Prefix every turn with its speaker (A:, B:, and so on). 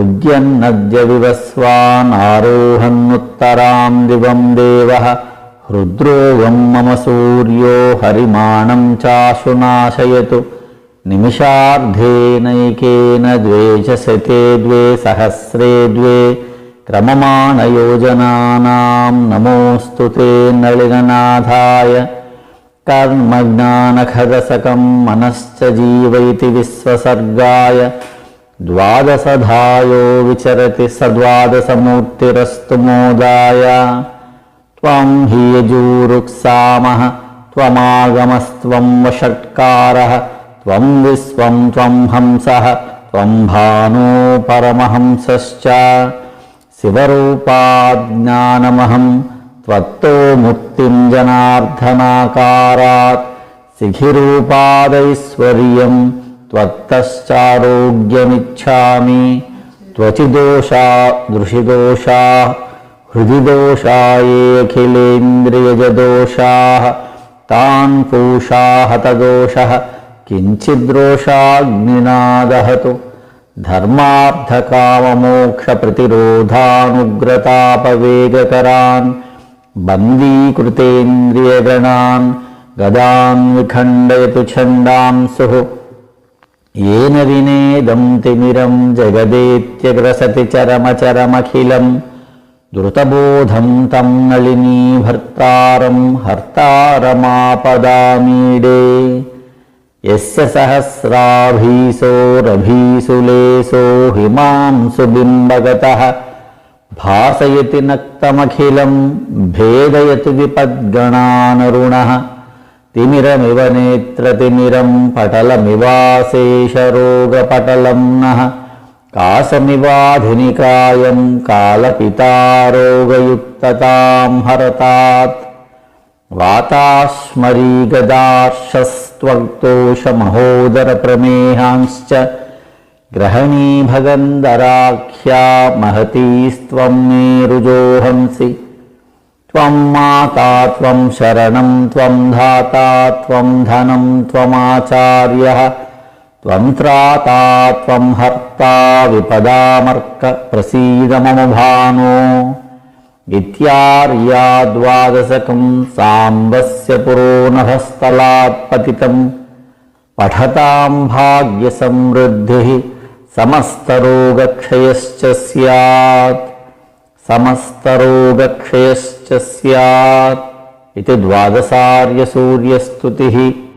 A: उद्यन्नद्य विवस्वानारोहन्नुत्तरां दिवं देवः हृद्रोगं मम सूर्यो हरिमाणं चाशुनाशयतु निमिषार्धेनैकेन द्वे च शते द्वे सहस्रे द्वे क्रममाणयोजनानां नमोऽस्तु ते नलिननाथाय कर्मज्ञानखदसकं मनश्च जीवैति विश्वसर्गाय ద్వాదశధాయో విచరతి సద్వాదశమూర్తిరస్తు మోదాయ. త్వం హీయజూరుక్సామః త్వమాగమస్త్వం వషట్కారः త్వం విశ్వం త్వం హంసः త్వం భానో పరమహంసశ్చ. శివరూపాజ్ఞానమహం త్వత్తో ముక్తిం జనార్దనాకారాత్ శిఖిరూపాదైశ్వర్యం त्वत्तश्चारोग्यमिच्छामि त्वचिदोषा दृशिदोषा हृदि दोषा येऽखिलेन्द्रियजदोषाः तान् पूषा हतदोषः किञ्चिद्रोषाग्निना दहतु धर्मार्थकाममोक्षप्रतिरोधानुग्रतापवेगकरान् बन्दीकृतेन्द्रियगणान् गदान् विखण्डयतु छन्दांसुः येन विनेदं तिमिरं जगदेत्यग्रसति चरमचरमखिलम् द्रुतबोधं तं नलिनीभर्तारं हर्तारमापदामीडे यस्य सहस्राभीसोरभीसुलेशो हिमांसु बिम्बगतः भासयति नक्तमखिलं भेदयति विपद्गणानरुणः తిమిరమివనేత్రతిమిరం పటలమివాశేషరోగపటలం నః కాసమివాధునికాయం కాలపితారోగయుక్తతాం హరతాత్ వాతాశ్మరీగదార్షస్త్వగ్దోషమహోదరప్రమేహాంశ్च గ్రహణీభగంధరాఖ్యా మహతీస్త్వం మే రుజోహంసి त्वं माता त्वं शरणं त्वं धाता त्वं धनं त्वमाचार्यः त्वं त्राता त्वं हर्ता विपदामर्क प्रसीद मम भानो इत्यार्या द्वादशकं साम्बस्य पुरोनभस्थलात् पतितं पठतां भाग्यसमृद्धिः समस्तरोगक्षयश्च स्यात् समस्तरोगक्षयश्च स्यात् इति द्वादशार्यसूर्यस्तुतिः।